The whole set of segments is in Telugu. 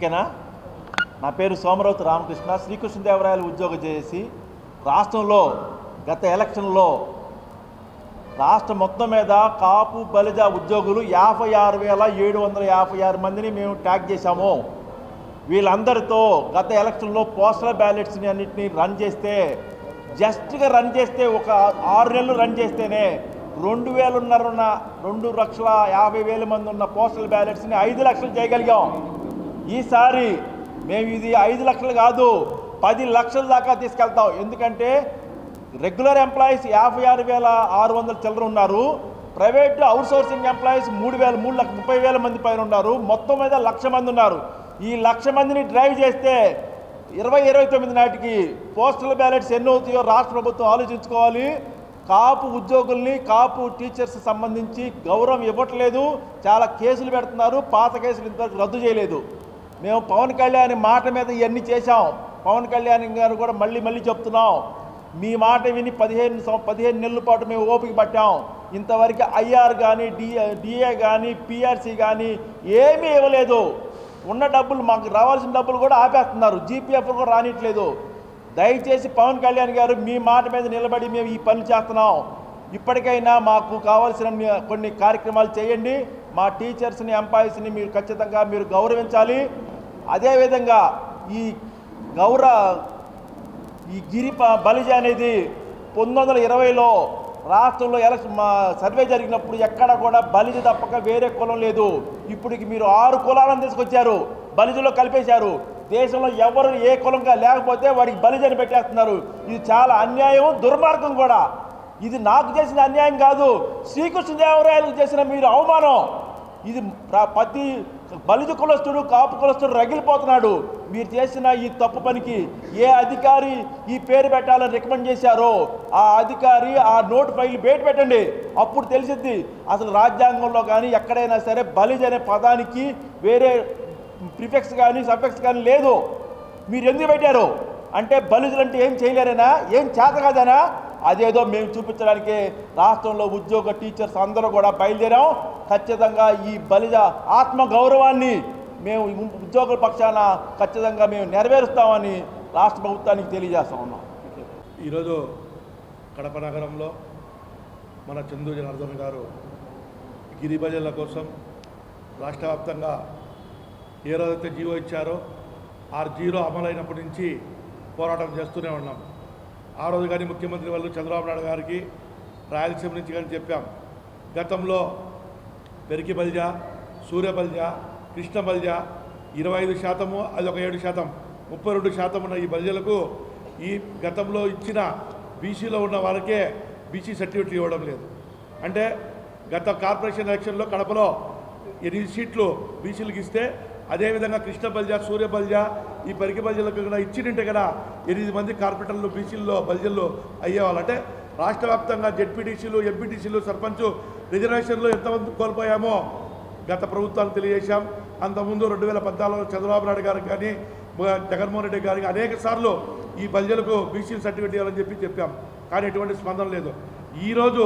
ఓకేనా? నా పేరు సోమరావుతు రామకృష్ణ. శ్రీకృష్ణదేవరాయలు ఉద్యోగం చేసి రాష్ట్రంలో గత ఎలక్షన్లో రాష్ట్రం మొత్తం మీద కాపు బలిజ ఉద్యోగులు యాభై ఆరు వేల ఏడు వందల యాభై ఆరు మందిని మేము ట్యాగ్ చేశాము. వీళ్ళందరితో గత ఎలక్షన్లో పోస్టల్ బ్యాలెట్స్ని అన్నింటినీ రన్ చేస్తే జస్ట్గా రన్ చేస్తే ఒక ఆరు నెలలు రన్ చేస్తేనే రెండు వేలున్నర ఉన్న రెండు లక్షల యాభై వేల మంది ఉన్న పోస్టల్ బ్యాలెట్స్ని ఐదు లక్షలు చేయగలిగాం. ఈసారి మేము ఇది ఐదు లక్షలు కాదు పది లక్షల దాకా తీసుకెళ్తాం. ఎందుకంటే రెగ్యులర్ ఎంప్లాయీస్ యాభై ఆరు వేల ఆరు వందల చిల్లర ఉన్నారు. ప్రైవేట్ అవుట్సోర్సింగ్ ఎంప్లాయీస్ మూడు వేల మూడు లక్ష ముప్పై వేల మంది పైన ఉన్నారు. మొత్తం మీద లక్ష మంది ఉన్నారు. ఈ లక్ష మందిని డ్రైవ్ చేస్తే ఇరవై ఇరవై తొమ్మిది నాటికి పోస్టల్ బ్యాలెట్స్ ఎన్ని అవుతాయో రాష్ట్ర ప్రభుత్వం ఆలోచించుకోవాలి. కాపు ఉద్యోగుల్ని కాపు టీచర్స్ సంబంధించి గౌరవం ఇవ్వట్లేదు. చాలా కేసులు పెడుతున్నారు. పాత కేసులు ఇంతవరకు రద్దు చేయలేదు. మేము పవన్ కళ్యాణ్ మాట మీద ఇవన్నీ చేశాం. పవన్ కళ్యాణ్ గారు కూడా మళ్ళీ మళ్ళీ చెప్తున్నాం. మీ మాట విని పదిహేను పదిహేను నెలల పాటు మేము ఓపిక పట్టాం. ఇంతవరకు ఐఆర్ కానీ డి డిఏ కానీ పిఆర్సీ కానీ ఏమీ ఇవ్వలేదు. ఉన్న డబ్బులు మాకు రావాల్సిన డబ్బులు కూడా ఆపేస్తున్నారు. జీపీఎఫ్ కూడా రానిట్లేదు. దయచేసి పవన్ కళ్యాణ్ గారు మీ మాట మీద నిలబడి మేము ఈ పని చేస్తున్నాం. ఇప్పటికైనా మాకు కావాల్సిన కొన్ని కార్యక్రమాలు చేయండి. మా టీచర్స్ని ఎంప్లాయీస్ని మీరు ఖచ్చితంగా మీరు గౌరవించాలి. అదేవిధంగా ఈ గౌర ఈ గిరి బలిజ అనేది పంతొమ్మిది వందల ఇరవైలో రాష్ట్రంలో ఎలక్షన్ మా సర్వే జరిగినప్పుడు ఎక్కడ కూడా బలిజ తప్పక వేరే కులం లేదు. ఇప్పటికి మీరు ఆరు కులాలను తీసుకొచ్చారు. బలిజలో కలిపేశారు. దేశంలో ఎవరు ఏ కులంగా లేకపోతే వాడికి బలిజని పెట్టేస్తున్నారు. ఇది చాలా అన్యాయం దుర్మార్గం కూడా. ఇది నాకు చేసిన అన్యాయం కాదు. శ్రీకృష్ణదేవరాయలకు చేసిన మీరు అవమానం. ఇది ప్ర- ప్రతి బలిజ కులస్తుడు కాపు కులస్తుడు రగిలిపోతున్నాడు. మీరు చేసిన ఈ తప్పు పనికి ఏ అధికారి ఈ పేరు పెట్టాలని రికమెండ్ చేశారో ఆ అధికారి ఆ నోటు ఫైల్ బయట పెట్టండి. అప్పుడు తెలిసిద్ది అసలు రాజ్యాంగంలో కానీ ఎక్కడైనా సరే బలిజ్ అనే పదానికి వేరే ప్రిఫెక్స్ కానీ సఫెక్స్ కానీ లేదు. మీరు ఎందుకు పెట్టారు? అంటే బలిజులు అంటే ఏం చేయలేరేనా? ఏం చేత కాదనా? అదేదో మేము చూపించడానికి రాష్ట్రంలో ఉద్యోగ టీచర్స్ అందరూ కూడా బయలుదేరాం. ఖచ్చితంగా ఈ బలిజ ఆత్మ గౌరవాన్ని మేము ఉద్యోగుల పక్షాన ఖచ్చితంగా మేము నెరవేరుస్తామని రాష్ట్ర ప్రభుత్వానికి తెలియజేస్తా ఉన్నాం. ఈరోజు కడప నగరంలో మన చందు జనార్దన్ గారు గిరిభజనల కోసం రాష్ట్ర వ్యాప్తంగా ఏ రోజైతే జీవో ఇచ్చారో ఆ జీరో అమలైనప్పటి నుంచి పోరాటం చేస్తూనే ఉన్నాం. ఆ రోజు కానీ ముఖ్యమంత్రి వాళ్ళు చంద్రబాబు నాయుడు గారికి రాయలసీమ నుంచి కానీ చెప్పాం. గతంలో పెరికి బల్జ సూర్యబల్జ కృష్ణ బల్జ ఇరవై ఐదు శాతము అది ఒక ఏడు శాతం ముప్పై రెండు శాతం ఉన్న ఈ బల్జలకు ఈ గతంలో ఇచ్చిన బీసీలో ఉన్న వారికే బీసీ సర్టిఫికేట్ ఇవ్వడం లేదు. అంటే గత కార్పొరేషన్ ఎలక్షన్లో కడపలో ఎనిమిది సీట్లు బీసీలకు ఇస్తే అదేవిధంగా కృష్ణ బల్జ సూర్య బల్జ ఈ పరికి బల్జలకు కూడా ఇచ్చినంటే కదా ఎనిమిది మంది కార్పొరేటర్లు బీసీల్లో బల్జల్లో అయ్యేవాళ్ళు. అంటే రాష్ట్ర వ్యాప్తంగా జడ్పీటీసీలు ఎంపీటీసీలు సర్పంచ్ రిజర్వేషన్లో ఎంతమంది కోల్పోయామో గత ప్రభుత్వాలు తెలియజేశాం. అంతకుముందు రెండు వేల పద్నాలుగులో చంద్రబాబు నాయుడు గారికి కానీ జగన్మోహన్ రెడ్డి గారికి అనేక సార్లు ఈ బల్జలకు బీసీ సర్టిఫికేట్ ఇవ్వాలని చెప్పి చెప్పాం. కానీ ఎటువంటి స్పందన లేదు. ఈరోజు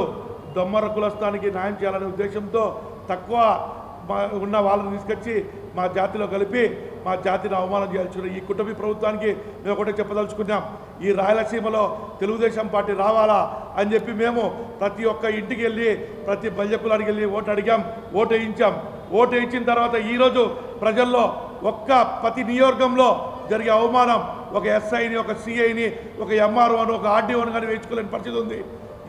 దొమ్మర కులస్థానికి న్యాయం చేయాలనే ఉద్దేశంతో తక్కువ ఉన్న వాళ్ళని తీసుకొచ్చి మా జాతిలో కలిపి మా జాతిని అవమానం చేయాల్సిన ఈ కుటుంబ ప్రభుత్వానికి మేము ఒకటే చెప్పదలుచుకున్నాం. ఈ రాయలసీమలో తెలుగుదేశం పార్టీ రావాలా అని చెప్పి మేము ప్రతి ఒక్క ఇంటికి వెళ్ళి ప్రతి బల్యకులానికి వెళ్ళి ఓటు అడిగాం ఓటు వేయించాం. ఓటు వేయించిన తర్వాత ఈరోజు ప్రజల్లో ఒక్క ప్రతి నియోజకంలో జరిగే అవమానం ఒక ఎస్ఐని ఒక సిఐని ఒక ఎంఆర్ఓని ఒక ఆర్డీఓని కానీ వేయించుకోలేని పరిస్థితి ఉంది.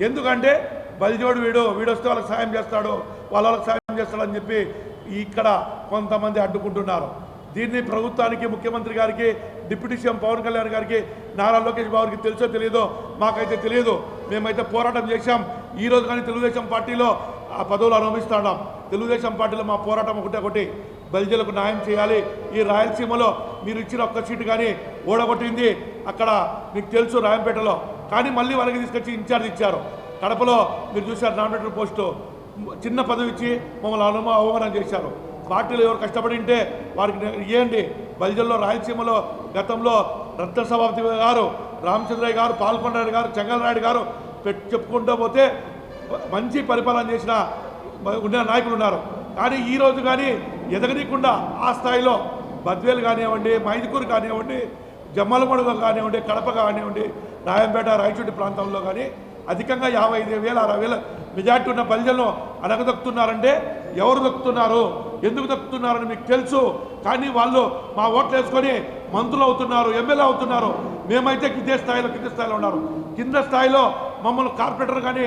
ఎందుకంటే బలిజోడు వీడు వీడు వస్తే వాళ్ళకి సాయం చేస్తాడు వాళ్ళ వాళ్ళకి సాయం చేస్తాడని చెప్పి ఇక్కడ కొంతమంది అడ్డుకుంటున్నారు. దీన్ని ప్రభుత్వానికి ముఖ్యమంత్రి గారికి డిప్యూటీ సీఎం పవన్ కళ్యాణ్ గారికి నారా లోకేష్ బాబుకి తెలుసో తెలియదో మాకైతే తెలియదు. మేమైతే పోరాటం చేశాం. ఈ రోజు కానీ తెలుగుదేశం పార్టీలో ఆ పదవులు అనుభవిస్తున్నాం. తెలుగుదేశం పార్టీలో మా పోరాటం ఒకటే ఒకటి. బలిజలకు న్యాయం చేయాలి. ఈ రాయలసీమలో మీరు ఇచ్చిన ఒక్క సీటు కానీ ఓడగొట్టింది. అక్కడ మీకు తెలుసు రాయంపేటలో. కానీ మళ్ళీ వాళ్ళకి తీసుకొచ్చి ఇన్ఛార్జ్ ఇచ్చారు. కడపలో మీరు చూశారు నామినేటర్ పోస్టు. చిన్న పదవి ఇచ్చి మమ్మల్ని అనుమ అవమానం చేశారు. పార్టీలో ఎవరు కష్టపడి ఉంటే వారికి ఇవ్వండి బలిజల్లో రాయలసీమలో గతంలో రత్న సభాపతి గారు రామచంద్రయ్య గారు పాల్కొండరాయుడు గారు చెంగలరాయుడు గారు చెప్పుకుంటూ పోతే మంచి పరిపాలన చేసిన ఉన్న నాయకులు ఉన్నారు. కానీ ఈ రోజు కానీ ఎదగనీయకుండా ఆ స్థాయిలో బద్వేలు కానివ్వండి మైదుకూరు కానివ్వండి జమ్మలమడుగు కానివ్వండి కడప కానివ్వండి రాయంపేట రాయచూటి ప్రాంతంలో కానీ అధికంగా యాభై ఐదు వేల అరవై వేల మెజార్టీ ఉన్న ప్రజలను అనగదొక్కుతున్నారంటే ఎవరు దొక్కుతున్నారు? ఎందుకు దొక్కుతున్నారని మీకు తెలుసు. కానీ వాళ్ళు మా ఓట్లు వేసుకొని మంత్రులు అవుతున్నారు ఎమ్మెల్యే అవుతున్నారు. మేమైతే కింద స్థాయిలో కింద స్థాయిలో ఉన్నారు. కింద స్థాయిలో మమ్మల్ని కార్పొరేటర్ కానీ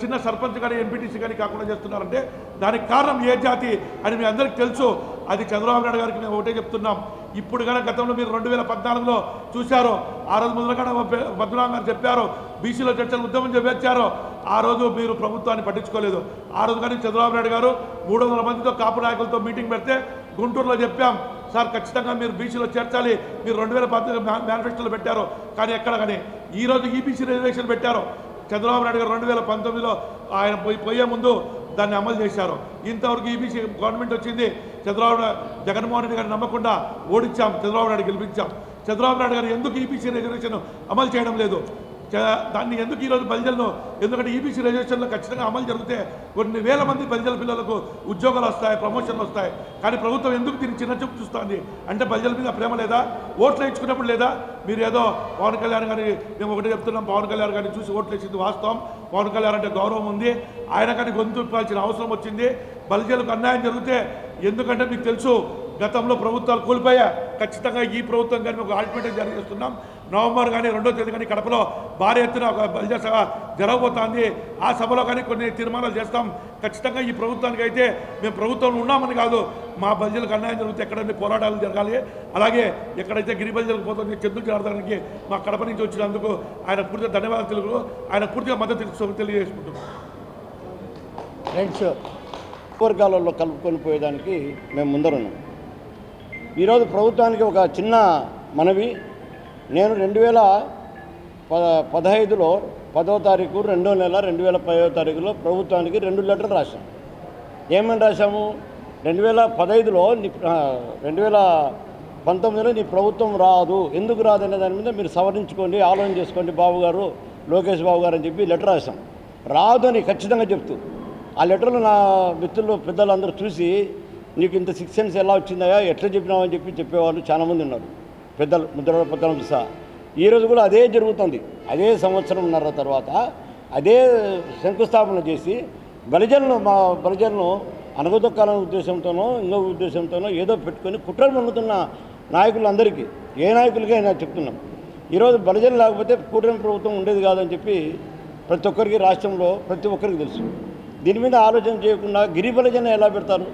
చిన్న సర్పంచ్ కానీ ఎంపీటీసీ కానీ కాకుండా చేస్తున్నారంటే దానికి కారణం ఏ జాతి అని మీ అందరికీ తెలుసు. అది చంద్రబాబు నాయుడు గారికి మేము ఒకటే చెప్తున్నాం. ఇప్పుడు కనుక గతంలో మీరు రెండు వేల పద్నాలుగులో చూశారు. ఆ రోజు మొదలుగా భద్రరాం గారు చెప్పారు. బీసీలో చర్చలు ఉద్యమం చేపించారు ఆ రోజు మీరు ప్రభుత్వాన్ని పట్టించుకోలేదు. ఆ రోజు కానీ చంద్రబాబు నాయుడు గారు మూడు వందల మందితో కాపు నాయకులతో మీటింగ్ పెడితే గుంటూరులో చెప్పాం సార్ ఖచ్చితంగా మీరు బీసీలో చేర్చాలి. మీరు రెండు వేల పద్దెనిమిది మేనిఫెస్టోలో పెట్టారు. కానీ ఎక్కడ కానీ. ఈ రోజు ఈబీసీ రిజర్వేషన్ పెట్టారు. చంద్రబాబు నాయుడు గారు రెండు వేల పంతొమ్మిదిలో ఆయన పోయి పోయే ముందు దాన్ని అమలు చేశారు. ఇంతవరకు ఈబీసీ గవర్నమెంట్ వచ్చింది. చంద్రబాబు జగన్మోహన్ రెడ్డి గారిని నమ్మకుండా ఓడించాం. చంద్రబాబు నాయుడు గెలిపించాం. చంద్రబాబు నాయుడు గారు ఎందుకు ఈబీసీ రిజర్వేషన్ అమలు చేయడం లేదు? దాన్ని ఎందుకు ఈరోజు బలిజలను? ఎందుకంటే ఈబీసీ రిజర్వేషన్లో ఖచ్చితంగా అమలు జరిగితే కొన్ని వేల మంది బలిజల పిల్లలకు ఉద్యోగాలు వస్తాయి ప్రమోషన్లు వస్తాయి. కానీ ప్రభుత్వం ఎందుకు దీన్ని చిన్న చూపు చూస్తుంది? అంటే బలిజల మీద ప్రేమ లేదా? ఓట్లు ఇచ్చుకున్నప్పుడు లేదా? మీరు ఏదో పవన్ కళ్యాణ్ గారిని మేము ఒకటి చెప్తున్నాం పవన్ కళ్యాణ్ గారిని చూసి ఓట్లు వేసింది వాస్తవం. పవన్ కళ్యాణ్ అంటే గౌరవం ఉంది. ఆయన కానీ గొంతు అవసరం వచ్చింది. బలిజలకు అన్యాయం జరిగితే ఎందుకంటే మీకు తెలుసు గతంలో ప్రభుత్వాలు కోల్పోయా ఖచ్చితంగా ఈ ప్రభుత్వం కానీ ఒక ఆల్టిమేటం జారీ చేస్తున్నాం నవంబర్ కానీ రెండో తేదీ కానీ కడపలో భారీ ఎత్తున ఒక బలిజ సభ జరగబోతోంది. ఆ సభలో కానీ కొన్ని తీర్మానాలు చేస్తాం. ఖచ్చితంగా ఈ ప్రభుత్వానికి అయితే మేము ప్రభుత్వంలో ఉన్నామని కాదు మా బలిజలకు అన్యాయం జరిగితే ఎక్కడైనా పోరాటాలు జరగాలి అలాగే ఎక్కడైతే గిరి బలిజలకు పోతుంది చంద్రుడు జరగడానికి మా కడప నుంచి వచ్చినందుకు ఆయన పూర్తిగా ధన్యవాదాలు తెలుగు ఆయన పూర్తిగా మద్దతు తెలుసు- తెలియజేసుకుంటున్నాం. ఫ్రెండ్స్ వర్గాలలో కలుపుకొని పోయేదానికి మేము ముందరున్నాం. ఈరోజు ప్రభుత్వానికి ఒక చిన్న మనవి నేను రెండు వేల పద పదహైదులో పదో తారీఖు రెండో నెల రెండు వేల పదో తారీఖులో ప్రభుత్వానికి రెండు లెటర్లు రాశాను ఏమని రాశాము? రెండు వేల పదహైదులో నీ రెండు వేల పంతొమ్మిదిలో నీ ప్రభుత్వం రాదు. ఎందుకు రాదు అనే దాని మీద మీరు సవరించుకోండి ఆలోచన చేసుకోండి బాబు గారు లోకేష్ బాబు గారు అని చెప్పి లెటర్ రాశాం. రాదు అని ఖచ్చితంగా చెప్తూ. ఆ లెటర్లు నా మిత్రులు పెద్దలందరూ చూసి నీకు ఇంత సిక్స్ ఎలా వచ్చిందా ఎట్లా చెప్పినావు అని చెప్పి చెప్పేవాళ్ళు చాలామంది ఉన్నారు. పెద్దలు ముద్ర పత్రం సహా ఈరోజు కూడా అదే జరుగుతుంది. అదే సంవత్సరంన్నర తర్వాత అదే శంకుస్థాపన చేసి బలిజలను మా బలిజలను అనగదొక్కాలనే ఉద్దేశంతోనో ఇంకో ఉద్దేశంతోనో ఏదో పెట్టుకొని కుట్రలు పొందుతున్న నాయకులందరికీ ఏ నాయకులకైనా చెప్తున్నాం ఈరోజు బలిజలు లేకపోతే కూటమి ప్రభుత్వం ఉండేది కాదని చెప్పి ప్రతి ఒక్కరికి రాష్ట్రంలో ప్రతి ఒక్కరికి తెలుసు. దీని మీద ఆలోచన చేయకుండా గిరి బలిజన ఎలా పెడతారు?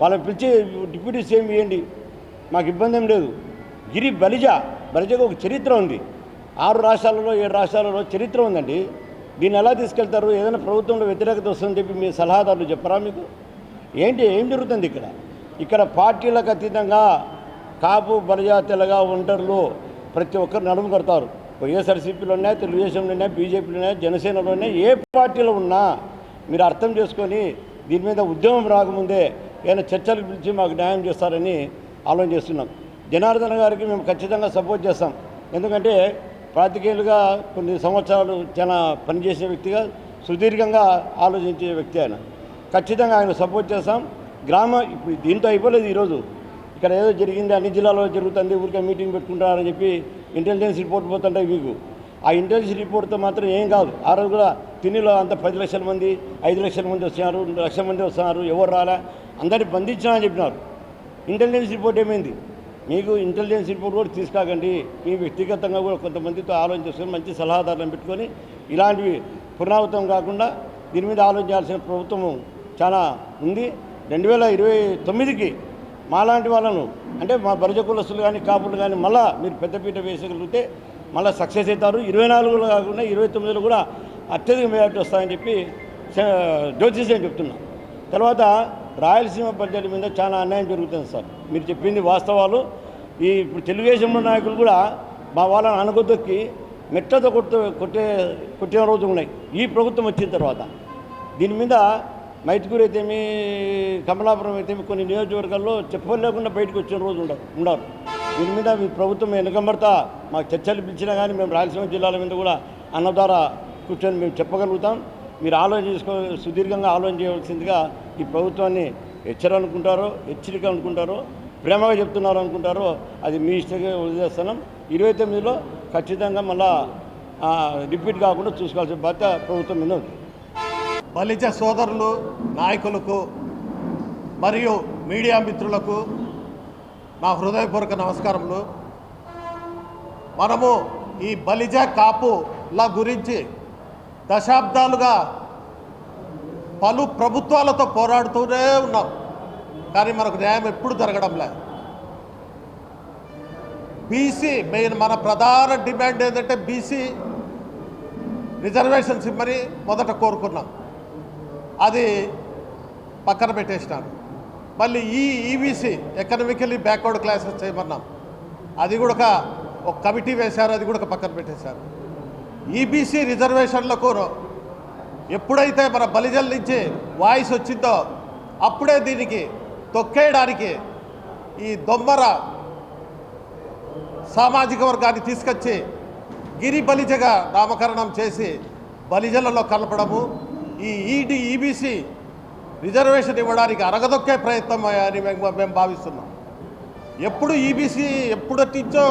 వాళ్ళని పిలిచి డిప్యూటీ సీఎం ఇవ్వండి మాకు ఇబ్బంది ఏం లేదు. గిరి బలిజ బలిజకు ఒక చరిత్ర ఉంది. ఆరు రాష్ట్రాలలో ఏడు రాష్ట్రాలలో చరిత్ర ఉందండి. దీన్ని ఎలా తీసుకెళ్తారు? ఏదైనా ప్రభుత్వంలో వ్యతిరేకత వస్తుందని చెప్పి మీ సలహాదారులు చెప్పరా మీకు? ఏంటి ఏం జరుగుతుంది ఇక్కడ? ఇక్కడ పార్టీలకు అతీతంగా కాపు బలిజ తెలగ ఒంటర్లు ప్రతి ఒక్కరు నడుము కడతారు. వైఎస్ఆర్సీపీలో ఉన్నాయి తెలుగుదేశంలో ఉన్నాయి బీజేపీలో ఉన్నాయి జనసేనలో ఉన్నాయి. ఏ పార్టీలో ఉన్నా మీరు అర్థం చేసుకొని దీని మీద ఉద్యమం రాకముందే ఏదైనా చర్చలు పిలిచి మాకు న్యాయం చేస్తారని ఆలోచన చేస్తున్నాం. జనార్దన్ గారికి మేము ఖచ్చితంగా సపోర్ట్ చేస్తాం. ఎందుకంటే పాతికేయులుగా కొన్ని సంవత్సరాలు చాలా పనిచేసే వ్యక్తిగా సుదీర్ఘంగా ఆలోచించే వ్యక్తి ఆయన. ఖచ్చితంగా ఆయన సపోర్ట్ చేస్తాం. గ్రామ దీంతో అయిపోలేదు ఈరోజు. ఇక్కడ ఏదో జరిగింది అన్ని జిల్లాలో జరుగుతుంది ఊరికే మీటింగ్ పెట్టుకుంటారని చెప్పి ఇంటెలిజెన్స్ రిపోర్ట్ పోతుంటాయి మీకు. ఆ ఇంటెలిజెన్స్ రిపోర్ట్తో మాత్రం ఏం కాదు. ఆ రోజు కూడా తిన్నిలో అంత పది లక్షల మంది ఐదు లక్షల మంది వస్తున్నారు రెండు లక్షల మంది వస్తున్నారు ఎవరు రాలే అందరినీ బంధించినా అని చెప్పినారు. ఇంటెలిజెన్స్ రిపోర్ట్ ఏమైంది? మీకు ఇంటెలిజెన్స్ రిపోర్ట్ కూడా తీసుకాకండి మీ వ్యక్తిగతంగా కూడా కొంతమందితో ఆలోచన చేసుకొని మంచి సలహాదారులను పెట్టుకొని. ఇలాంటివి పునరావృతం కాకుండా దీని మీద ఆలోచించాల్సిన ప్రభుత్వం చాలా ఉంది. రెండు వేల ఇరవై తొమ్మిదికి మాలాంటి వాళ్ళను అంటే మా బరజ కులస్తులు కానీ కాపులు కానీ మళ్ళా మీరు పెద్దపీట వేసగలిగితే మళ్ళీ సక్సెస్ అవుతారు. ఇరవై నాలుగులో కాకుండా ఇరవై తొమ్మిదిలో కూడా అత్యధిక మెజార్టీ వస్తాయని చెప్పి జ్యోతిష్యం చెప్తున్నా. తర్వాత రాయలసీమ ప్రజల మీద చాలా అన్యాయం జరుగుతుంది సార్. మీరు చెప్పింది వాస్తవాలు. ఈ ఇప్పుడు తెలుగుదేశంలో నాయకులు కూడా మా వాళ్ళని అనగొద్దొక్కి మెట్టతో కొట్టు కొట్టే కొట్టిన రోజులు ఉన్నాయి. ఈ ప్రభుత్వం వచ్చిన తర్వాత దీని మీద మైతుకూరు అయితేమి కమలాపురం అయితేమి కొన్ని నియోజకవర్గాల్లో చెప్పలేకుండా బయటకు వచ్చిన రోజు ఉండరు ఉండరు దీని మీద మీ ప్రభుత్వం వెనకబడతా మాకు చర్చలు పిలిచినా కానీ మేము రాయలసీమ జిల్లాల మీద కూడా అన్న ద్వారా కూర్చొని మేము చెప్పగలుగుతాం. మీరు ఆలోచన చేసుకో సుదీర్ఘంగా ఆలోచన చేయవలసిందిగా ఈ ప్రభుత్వాన్ని హెచ్చర అనుకుంటారో హెచ్చరిక అనుకుంటారో ప్రేమగా చెప్తున్నారు అనుకుంటారో అది మీ ఇష్టంగా వదిలేస్తున్నాం ఇరవై తొమ్మిదిలో ఖచ్చితంగా మళ్ళా రిపీట్ కాకుండా చూసుకోవాల్సిన బాధ్యత ప్రభుత్వం మీద ఉంది. బలిజ సోదరులు నాయకులకు మరియు మీడియా మిత్రులకు నా హృదయపూర్వక నమస్కారములు. మనము ఈ బలిజ కాపుల గురించి దశాబ్దాలుగా పలు ప్రభుత్వాలతో పోరాడుతూనే ఉన్నాం. కానీ మనకు న్యాయం ఎప్పుడు జరగడం లేదు. బీసీ మెయిన్ మన ప్రధాన డిమాండ్ ఏంటంటే బీసీ రిజర్వేషన్స్ ఇమ్మని మొదట కోరుకున్నాం. అది పక్కన పెట్టేసినాను మళ్ళీ ఈ ఈబీసీ ఎకనామికలీ బ్యాక్వర్డ్ క్లాసెస్ చేయమన్నాం. అది కూడా ఒక ఒక కమిటీ వేశారు అది కూడా ఒక పక్కన పెట్టేశారు. ఈబీసీ రిజర్వేషన్లకు ఎప్పుడైతే మన బలిజల నుంచి వాయిస్ వచ్చిందో అప్పుడే దీనికి తొక్కేయడానికి ఈ దొమ్మర సామాజిక వర్గాన్ని తీసుకొచ్చి గిరి బలిజగా నామకరణం చేసి బలిజలలో కలపడము ఈ ఈడీ ఈబీసీ రిజర్వేషన్ ఇవ్వడానికి అరగదొక్కే ప్రయత్నం అని మేము మేము భావిస్తున్నాం. ఎప్పుడు ఈబీసీ ఎప్పుడొట్టించో